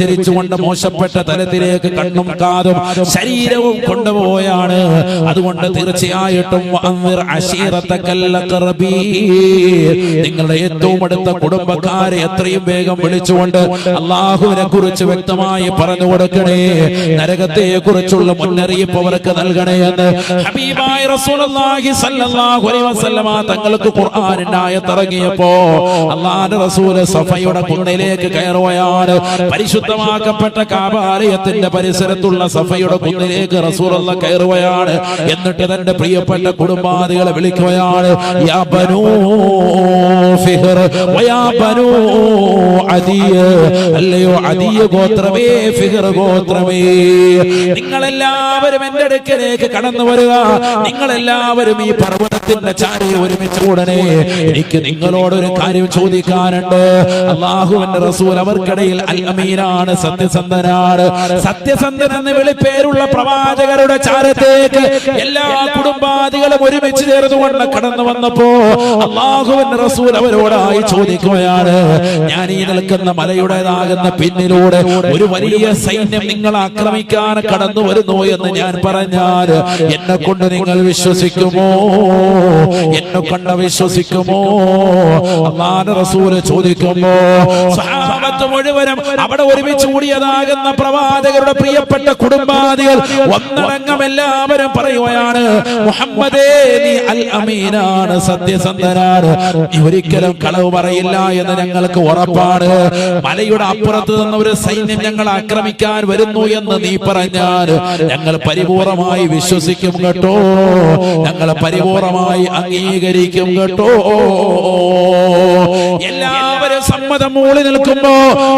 വ്യഭിചരിച്ചുകൊണ്ട് മോശപ്പെട്ട തലത്തിലേക്ക് കണ്ണും കാതും ശരീരവും കൊണ്ടുപോയാണ്. അതുകൊണ്ട് തീർച്ചയായിട്ടും. നിങ്ങളുടെ ഏറ്റവും അടുത്ത കുടുംബക്കാരെ എത്രയും വേഗം വിളിച്ചുകൊണ്ട് അള്ളാഹുവിനെ കുറിച്ച് വ്യക്തമായി പറഞ്ഞു കൊടുക്കണേ. നരകത്തെ കുറിച്ചുള്ള മുന്നറിയിപ്പ് അവർക്ക് നൽകണേ എന്ന് ഹബീബായ തങ്ങൾക്ക് ഖുർആനിന്റെ ആയത്ത് ഇറങ്ങിയപ്പോ അള്ളാഹുവിന്റെ റസൂൽ സഫയുടെ കുന്നിലേക്ക് കയറുകയാണ്. പരിശുദ്ധമാക്കപ്പെട്ട കാബാലയത്തിന്റെ പരിസരത്തുള്ള സഫയുടെ കുന്നിലേക്ക് റസൂലുള്ള കയറുകയാണ്. എന്നിട്ട് തന്റെ പ്രിയപ്പെട്ട കുടുംബാദികളെ വിളിക്കുകയാണ് അല്ലയോ അദിയ ഗോത്രമേ ഫിഹർ ഗോത്രമേ. നിങ്ങളെല്ലാവരും എന്റെ അടുക്കലേക്ക് കടന്നു വരിക. നിങ്ങളെല്ലാവരും ഈ പർവതത്തിന്റെ ചാരി ഒരുമിച്ച് ഉടനെ എനിക്ക് നിങ്ങളോടൊരു കാര്യം ചോദിക്കാനുണ്ട്. അള്ളാഹുവിന്റെ റസൂൽ അവർക്കിടയിൽ അൽ അമീനാണ് സത്യസന്ധനാണ്. സത്യസന്ധൻ എന്ന് വിളിപ്പേരുള്ള പ്രവാചകരുടെ ചാരത്തേക്ക് എല്ലാ കുടുംബാദികളും ഒരുമിച്ച് ചേർന്നുകൊണ്ട് കടന്നു വന്നപ്പോ അള്ളാഹുവിന്റെ റസൂൽ അവരോടായി ചോദിക്കുകയാണ് ഞാൻ ഈ നിൽക്കുന്ന മലയുടേതാകുന്ന പിന്നിലൂടെ ഒരു വലിയ സൈന്യം നിങ്ങൾ ആക്രമിക്കാൻ കടന്നു വരുന്നു എന്ന് ഞാൻ പറഞ്ഞാൽ എന്നെ കൊണ്ട് നിങ്ങൾ വിശ്വസിക്കുമോ? എന്നെ കൊണ്ട് വിശ്വസിക്കുമോ അള്ളാഹുവിന്റെ റസൂൽ ചോദിക്കുമ്പോ സഹാബത്ത് മുഴുവനും അവിടെ ഒരുമിച്ച് കൂടിയതാകുന്ന പ്രവാചകരുടെ പ്രിയപ്പെട്ട കുടുംബാദികൾ ഒന്നടങ്കം എല്ലാവരും പറയുകയാണ് മുഹമ്മദേ സത്യസന്ധനാണ്. ഒരിക്കലും കളവ് പറയില്ല എന്ന് ഞങ്ങൾക്ക് ഉറപ്പാണ്. മലയുടെ അപ്പുറത്ത് നിന്ന് ഒരു സൈന്യം ഞങ്ങൾ ആക്രമിക്കാൻ വരുന്നു എന്ന് നീ പറഞ്ഞാൽ ഞങ്ങൾ പരിപൂർണമായി വിശ്വസിക്കും കേട്ടോ. ഞങ്ങൾ പരിപൂർണമായി അംഗീകരിക്കും കേട്ടോ. സമ്മതം മൂളി നിൽക്കുമ്പോ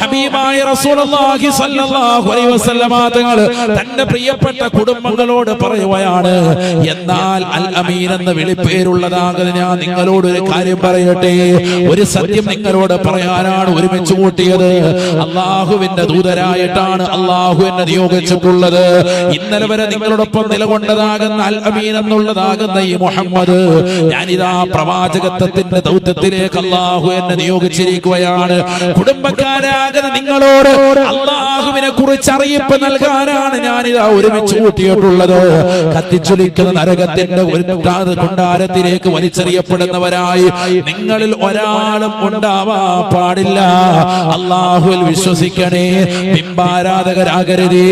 ഹബീബായ റസൂലുള്ളാഹി സ്വല്ലല്ലാഹു അലൈഹി വസല്ലമ തങ്ങൾ തന്റെ പ്രിയപ്പെട്ട കുടുംബങ്ങളോട് പറയുകയാണ് എന്നാൽ അൽ അമീൻ എന്ന വിളിപ്പേരുള്ളതാകുന്ന ഞാൻ നിങ്ങളോട് ഒരു കാര്യം പറയട്ടെ. ഒരു സത്യം നിങ്ങളോട് പറയാനാണ് ഒരുമിച്ച് കൂട്ടിയത്. അള്ളാഹുവിന്റെ ദൂതരായിട്ടാണ് അള്ളാഹു എന്നെ നിയോഗിച്ചിട്ടുള്ളത്. ഇന്നലെ വരെ നിങ്ങളോടൊപ്പം നിലകൊണ്ടതാകുന്ന അൽ അമീൻ എന്നുള്ളതാകുന്ന ഈ മുഹമ്മദ് ഞാനിതാ പ്രവാചകത്വത്തിന്റെ ദൗത്യത്തിലേക്ക് അള്ളാഹു എന്നെ നിയോഗിച്ചിരിക്കുകയാണ്. കുടുംബക്കാരാകുന്ന നിങ്ങളോട് അള്ളാഹുവിനെ കുറിച്ച് അറിയിപ്പ് നൽകാനാണ് ഞാനിതാ ഒരുമിച്ച് കൂട്ടിയിട്ടുള്ളത്. കത്തിച്ചൊലിക്കുന്ന നരകത്തിന്റെ ഒരു കൊണ്ടാരത്തിലേക്ക് വലിച്ചെറിയപ്പെടുന്നവരായി നിങ്ങളിൽ ഒരാളും ഉണ്ടാവാ പാടില്ല. അള്ളാഹുവിൽ വിശ്വസിക്കണേ ബിംബാരാധകരാകരുതേ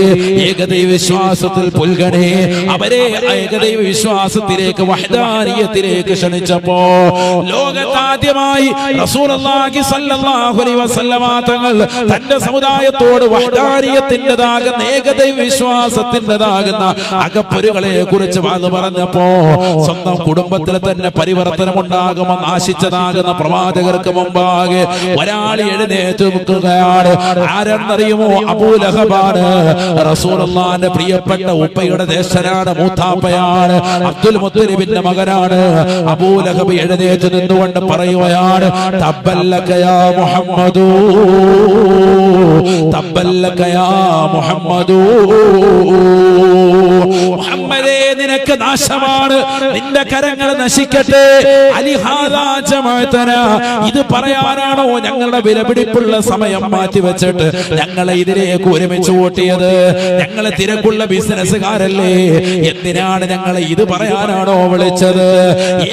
ഏകദൈവ വിശ്വാസത്തിൽ പുൽകണേ. അവരെ ഏകദൈവ വിശ്വാസത്തിലേക്ക് വഹദാനിയത്തിലേക്ക് ക്ഷണിച്ചപ്പോ ലോകത്താദ്യമായി റസൂലുള്ളാഹി സ്വല്ലല്ലാഹു അലൈഹി വസല്ലമ തങ്ങൾ തന്റെ സമുദായത്തോട് വഷ്ടാരിയത്തിന്റെതാകുന്ന ഏകദൈവ വിശ്വാസത്തിന്റെതാകുന്ന അകപ്പൊരുകളെ കുറിച്ച് അത് പറഞ്ഞപ്പോ സ്വന്തം കുടുംബത്തിൽ തന്നെ പരിവർത്തനം ഉണ്ടാകുമെന്ന് ആശിച്ചതാകുന്ന പ്രവാചകർക്ക് മുമ്പാകെ ഒരാൾ എഴുന്നേറ്റ് നിൽക്കുകയാണ്. ആരെന്നറിയുമോ? അബൂലഹബാണ് റസൂലുള്ളാന്റെ പ്രിയപ്പെട്ട ഉപ്പയുടെ ദേശനാണ് മൂത്താപ്പയാണ് അബ്ദുൽ മുത്തലിബിന്റെ മകനാണ്. അബൂലഹബ് എഴുന്നേറ്റ് നിന്നുകൊണ്ട് പറയുകയാണ് തബ്ബല്ലക്കയാ മുഹമ്മദൂ. തബ്ബല്ലക്കയാ മുഹമ്മദൂ. മുഹമ്മദേ നിനക്ക് നാശമാണ്. നിന്റെ കരങ്ങൾ നശിക്കട്ടെ. ഇത് പറയാനാണോ ഞങ്ങളുടെ വിലപിടിപ്പുള്ള സമയം മാറ്റി വെച്ചിട്ട് ഞങ്ങളെ ഇതിലേക്ക് ഒരുമിച്ച് കൂട്ടിയത് ഞങ്ങളെ തിരക്കുള്ള ബിസിനസ്സുകാരല്ലേ? എന്തിനാണ് ഞങ്ങളെ ഇത് പറയാനാണോ വിളിച്ചത്?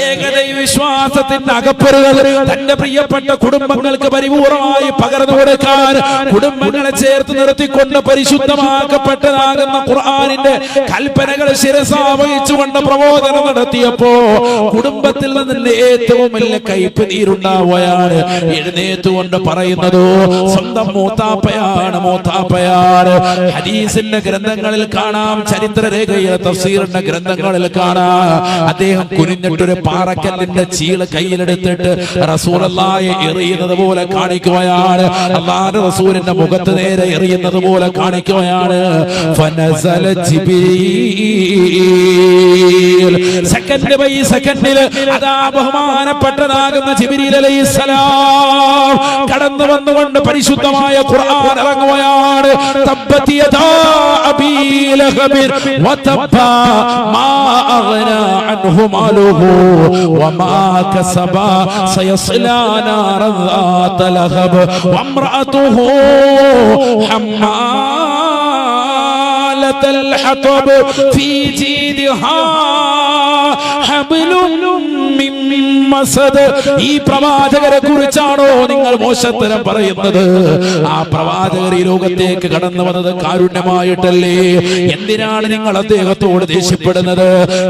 ഏകദൈ വിശ്വാസത്തിന്റെ അകപ്പറുകൾ തന്റെ പ്രിയപ്പെട്ട കുടുംബങ്ങൾക്ക് പരിപൂർണമായി പകർന്നു കൊടുക്കാൻ കുടുംബങ്ങളെ ചേർത്ത് നിർത്തിക്കൊണ്ട് പരിശുദ്ധമാക്കപ്പെട്ടതാകുന്ന ഖുർആനിന്റെ കൽപ്പനകൾ ശിരസാവഹിച്ചുകൊണ്ട് പ്രബോധനം നടത്തിയപ്പോ കുടുംബത്തിൽ നിന്ന് ഏറ്റവും വലിയ കയ്പ് നീരുണ്ടാവുകയാണ് എഴുന്നേറ്റുകൊണ്ട് പറയുന്നത് സ്വന്തം മൂത്താപ്പയാണ് മൂത്താപ്പയാണ്. ഹദീസിന്റെ ഗ്രന്ഥങ്ങളിൽ കാണാം ചരിത്ര രേഖയിലെ തഫ്സീറിന്റെ ഗ്രന്ഥങ്ങളിൽ കാണാം. അദ്ദേഹം കുനിഞ്ഞിട്ടൊരു പാറക്കല്ലിന്റെ ചീൾ കയ്യിലെടുത്തിട്ട് റസൂലുള്ളാഹി എറിയുന്നത് പോലെ കാണിക്കുകയാണ്. അള്ളാഹുവിന്റെ റസൂലിന്റെ മുഖത്ത് നേരെ എറിയുന്നത് പോലെ കാണിക്കുകയാണ്. സെക്കൻഡ് ബൈ സെക്കൻഡിൽ അതാ ബഹുമാനപ്പെട്ടതാകുന്ന ജിബിരിൽ അലൈഹിസ്സലാം കടന്നു വന്നുകൊണ്ട് പരിശുദ്ധമായ ഖുർആൻ ഇറങ്ങുകയാണ് തബ്ബത് യദാ അബീ ലഹബിൻ വതബ്ബ മാ അഗ്നാ അൻഹു മാലുഹു വമാ കസബ സയസ്ലാ നാറൻ ذات لهب وامرأته حمالة الحطب في جيدها حبل من മസദ് ഈ പ്രവാചകരെ കുറിച്ചാണോ നിങ്ങൾ മോശത്തരം പറയുന്നത്? ആ പ്രവാചകർ ഈ ലോകത്തേക്ക് കടന്നു വന്നത് കാരുണ്യമായിട്ടല്ലേ? എന്തിനാണ് നിങ്ങൾ അദ്ദേഹത്തോട് ദേഷ്യപ്പെടുന്നത്?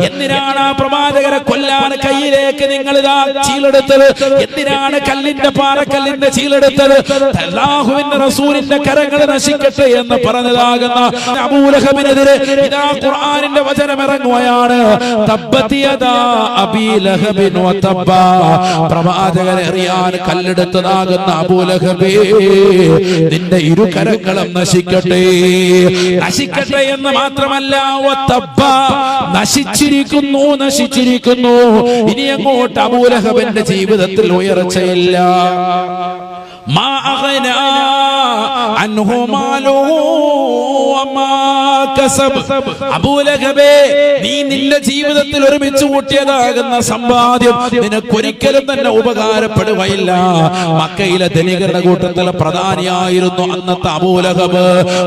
എന്തിനാണ് ആ പ്രവാചകരെ കൊല്ലാൻ കയ്യിലേക്ക് നിങ്ങൾ ഇതാ ചീലെടുത്തത്? എന്തിനാണ് കല്ലിന്റെ പാറക്കല്ലിന്റെ ചീലെടുത്തത്? അല്ലാഹുവിന്റെ റസൂലിന്റെ കരങ്ങൾ നശിക്കട്ടെ എന്ന് പറഞ്ഞതാകുന്ന അബൂലഹബിനെതിരെ ഇതാ ഖുർആനിന്റെ വചനം വതബ്ബ പ്രവാചകനെ അറിയാൻ കല്ലെടുത്തതാകുന്ന അബൂലഹബേ നിന്റെ ഇരു കരങ്ങളും നശിക്കട്ടെ. നശിക്കട്ടെ എന്ന് മാത്രമല്ല നശിച്ചിരിക്കുന്നു നശിച്ചിരിക്കുന്നു. ഇനി അങ്ങോട്ട് അബൂലഹബന്റെ ജീവിതത്തിൽ ഉയർച്ചയില്ല. മാ അഗ്നാ അബൂലഹബേ നീ നിന്റെ ജീവിതത്തിൽ ഒരുമിച്ച് കൂട്ടിയതാകുന്ന സമ്പാദ്യം നിനക്കൊരിക്കലും തന്നെ ഉപകാരപ്പെടുകയില്ല. മക്കയിലെ ധനികരുടെ കൂട്ടത്തിലെ പ്രധാനിയായിരുന്നു അന്നത്തെ അബൂലഹബ്.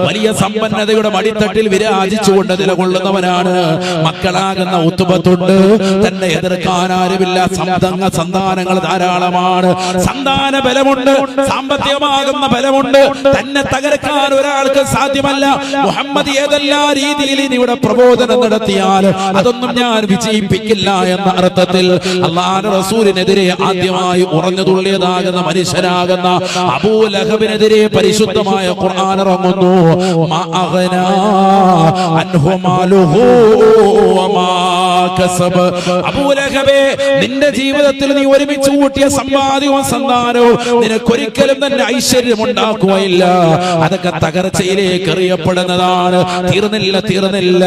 വലിയ സമ്പന്നതയുടെ മടിത്തട്ടിൽ വിരാജിച്ചുകൊണ്ട് നിലകൊള്ളുന്നവനാണ്. മക്കളാകുന്ന ഉത്തുപത്തുണ്ട് തന്നെ എതിർക്കാൻ ആരുമില്ല സന്തങ്ങ സന്താനങ്ങൾ ധാരാളമാണ്. സന്താന ബലമുണ്ട്. സാമ്പത്തികമാകുന്ന ബലമുണ്ട്. തന്നെ തകർക്കാൻ ഒരാൾക്ക് സാധ്യമല്ല. മുഹമ്മദ് ഏതെല്ലാ രീതിയിൽ ഇവിടെ പ്രബോധനം നടത്തിയാൽ അതൊന്നും ഞാൻ വിജയിപ്പിക്കില്ല എന്ന അർത്ഥത്തിൽ അള്ളാഹ് റസൂലിനെതിരെ ആദ്യമായി ഉറഞ്ഞു തുള്ളിയതാകുന്ന മനുഷ്യനാകുന്ന അബൂലഹബിനെതിരെ പരിശുദ്ധമായ ഖുർആൻ ഇറങ്ങുന്നു. അബൂലഹബേ നിന്റെ ജീവിതത്തിൽ നീ ഒരുമിച്ച് കൂട്ടിയ സമ്പാദ്യവും സന്താനവും നിനക്കൊരിക്കലും തന്നെ ഐശ്വര്യം ഉണ്ടാക്കുകയില്ല അതൊക്കെ തകർച്ചയിലേക്ക് അറിയപ്പെടുന്നതാണ് തീർന്നില്ല തീർന്നില്ല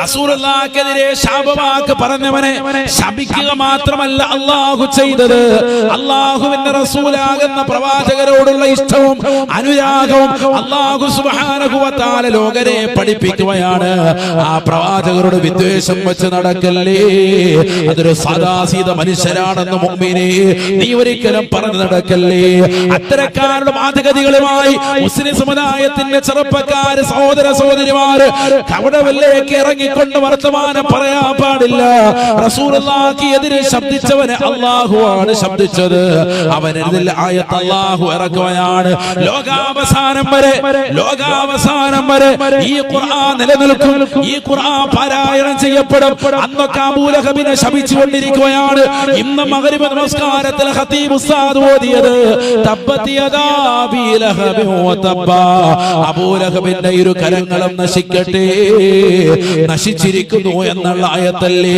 റസൂലുള്ളാഹിക്കെതിരെ ശാപവാക്ക് പറഞ്ഞവനെ ശപിക്കുക മാത്രമല്ല അള്ളാഹു ചെയ്തത്. അള്ളാഹുവിന്റെ റസൂലാകുന്ന പ്രവാചകരോടുള്ള ഇഷ്ടവും അനുരാഗവും അള്ളാഹു തആല ലോകരെ പഠിപ്പിക്കുകയാണ്. ആ പ്രവാചകരോട് വിദ്വേഷം വെച്ച് നടക്കല്ലേ? അതൊരു സദാസീത മനുഷ്യരാണെന്ന് മുമ്പിനെ നീ ഒരിക്കലും പറഞ്ഞു നടക്കല്ലേ? അത്തരക്കാരുടെ മാതൃഗതികളുമായി മുസ്ലിം സമുദായത്തിന്റെ ചെറുപ്പക്കാര് സഹോദര സഹോദരിമാര് കവടവിലേക്ക് ഇറങ്ങിക്കൊണ്ട് വർത്തമാനം പറയാൻ പാടില്ല. എതിരെ ശബ്ദിച്ചവനെ അള്ളാഹുവാണ് ശബ്ദിച്ചത്. അവനെതിൽ ആയത്ത് അള്ളാഹു ഇറക്കുകയാണ് ലോകാവസാനം വരെ ലോകാവസാനം വരെ ഈ ഖുർആൻ നിലനിൽക്കും. ഈ ഖുർആൻ പാരായണം ചെയ്യപ്പെടും. അന്നൊക്കെ അബൂലഹബിനെ ശപിച്ചുകൊണ്ടിരിക്കുകയാണ്. ഇന്ന് മകരിമ നമസ്കാരത്തിൽ ഖതീബ് ഉസ്താദ് ഓതിയത് അബൂലഹബിന്റെ ഇരു കരങ്ങളും നശിക്കട്ടെ. നശിച്ചിരിക്കുന്നു എന്നുള്ള ആയത്തല്ലേ?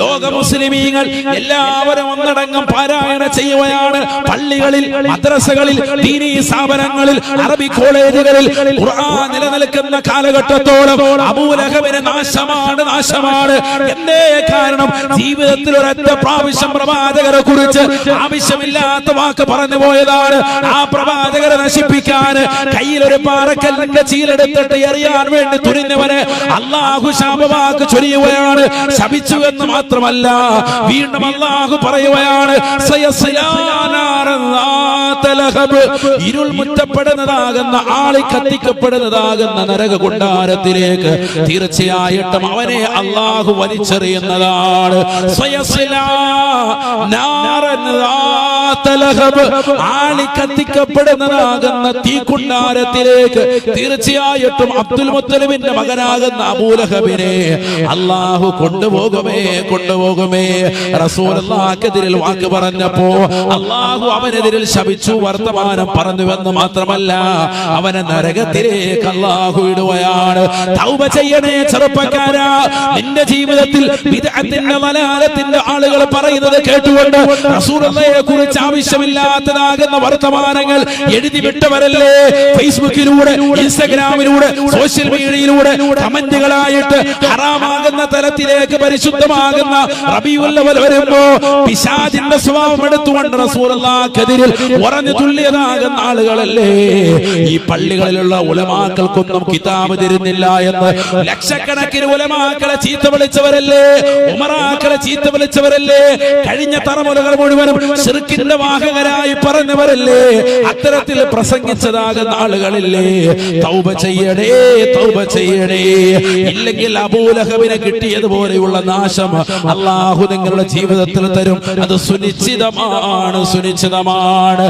ലോക മുസ്ലിമീങ്ങൾ എല്ലാവരും ഒന്നടങ്കം പാരായണ ചെയ്യുകയാണ്. പള്ളികളിൽ മദ്രസകളിൽ ദീനീ സ്ഥാപനങ്ങളിൽ അറബി കോളേജുകളിൽ ഖുർആൻ നിലനിൽക്കുന്ന കാലഘട്ടത്തോളം അബൂലഹബിന് നാശമാണ് നാശമാണ്. എന്തേ കാരണം ജീവിതത്തിൽ ഒരൊറ്റ പ്രാവശ്യം പ്രവാചകരെ കുറിച്ച് ആവശ്യമില്ലാത്ത വാക്ക് പറഞ്ഞു പോയതാണ്. ആ പ്രവാചകരെ നശിപ്പിക്കാൻ കയ്യിലൊരു പാറക്കല്ലിന്റെ ചീലെടുത്തിട്ട് എറിയാൻ വേണ്ടി തുനിഞ്ഞവന് അള്ളാഹു ശാപവാക്ക് ചൊരിയുകയാണ്. ശപിച്ചു എന്ന് മാത്രമല്ല വീണ്ടും അള്ളാഹു പറയുകയാണ് ഇരുൾ മുറ്റപ്പെടുന്നതാകുന്ന ആളി കത്തിക്കപ്പെടുന്നതാകുന്ന നരക കൊണ്ടാരത്തിലേക്ക് തീർച്ചയായിട്ടും അവനെ അള്ളാഹു വലിച്ചെറിയുന്നതാണ്. ആളി കത്തിക്കപ്പെടുന്നതാകുന്ന തീ കുണ്ടാരത്തിലേക്ക് തീർച്ചയായിട്ടും അബ്ദുൽ മുത്തലിമിന്റെ മകനാകുന്ന അബൂലഹബിനെ. അള്ളാഹു കൊണ്ടുപോകുമേ കൊണ്ടുപോകുമേ. റസൂലെതിരിൽ വാക്ക് പറഞ്ഞപ്പോ അള്ളാഹു അവനെതിരിൽ ശപിച്ചു വർത്തമാനം പറഞ്ഞുവെന്ന് മാത്രമല്ല അവനെ നരകത്തിലേക്ക് അള്ളാഹു ഇടുകയാണ്. തൗബ ചെയ്യണേ ചെറുപ്പക്കാരാ. നിന്റെ ജീവിതത്തിൽ വിദഅത്തിന്റെ വലാലത്തിന്റെ ആളുകൾ പറയുന്നത് കേട്ടുകൊണ്ട് റസൂലുള്ളയെ കുറിച്ച് ആവശ്യമില്ലാത്തതാകുന്ന വർത്തമാനങ്ങൾ എഴുതി വിട്ടവരല്ലേ ഫേസ്ബുക്കിലൂടെ ഇൻസ്റ്റഗ്രാമിലൂടെ സോഷ്യൽ മീഡിയയിലൂടെ കമന്റുകളായിട്ട് ഹറാമാകുന്ന തലത്തിലേക്ക് പരിശുദ്ധമാകുന്ന റബിയുള്ളവർ വരുമ്പോ പിശാചിന്റെ സ്വഭാവം എടുത്തുകൊണ്ട് റസൂറല്ലാക്കെതിരിൽ ഉറഞ്ഞു തുള്ളിയതാകുന്ന ആളുകളല്ലേ? ഈ പള്ളികളിലുള്ള ഉലമാക്കൾക്കൊന്നും കിതാബ് തരുന്നില്ല എന്ന് ലക്ഷക്കണക്കിന് ഉലമാക്കളെ ചീത്ത വിളിച്ചവരല്ലേ? ഉമറാക്കളെ ചീത്ത വിളിച്ചവരല്ലേ? കഴിഞ്ഞ തറമുലകൾ മുഴുവനും ശിർക്കിന്റെ വാഹകരായി പറഞ്ഞവരല്ലേ? അത്തരത്തിൽ പ്രസംഗിച്ചതാകുന്ന ആളുകളില്ലേ? തൗബ ചെയ്യണേ തൗബ ചെയ്യണേ. ഇല്ലെങ്കിൽ അബൂലഹബിനെ കിട്ടിയതുപോലെയുള്ള നാശം അള്ളാഹു നിങ്ങളുടെ ജീവിതത്തിൽ തരും. അത് സുനിശ്ചിതമാണ് സുനിശ്ചിതമാണ്.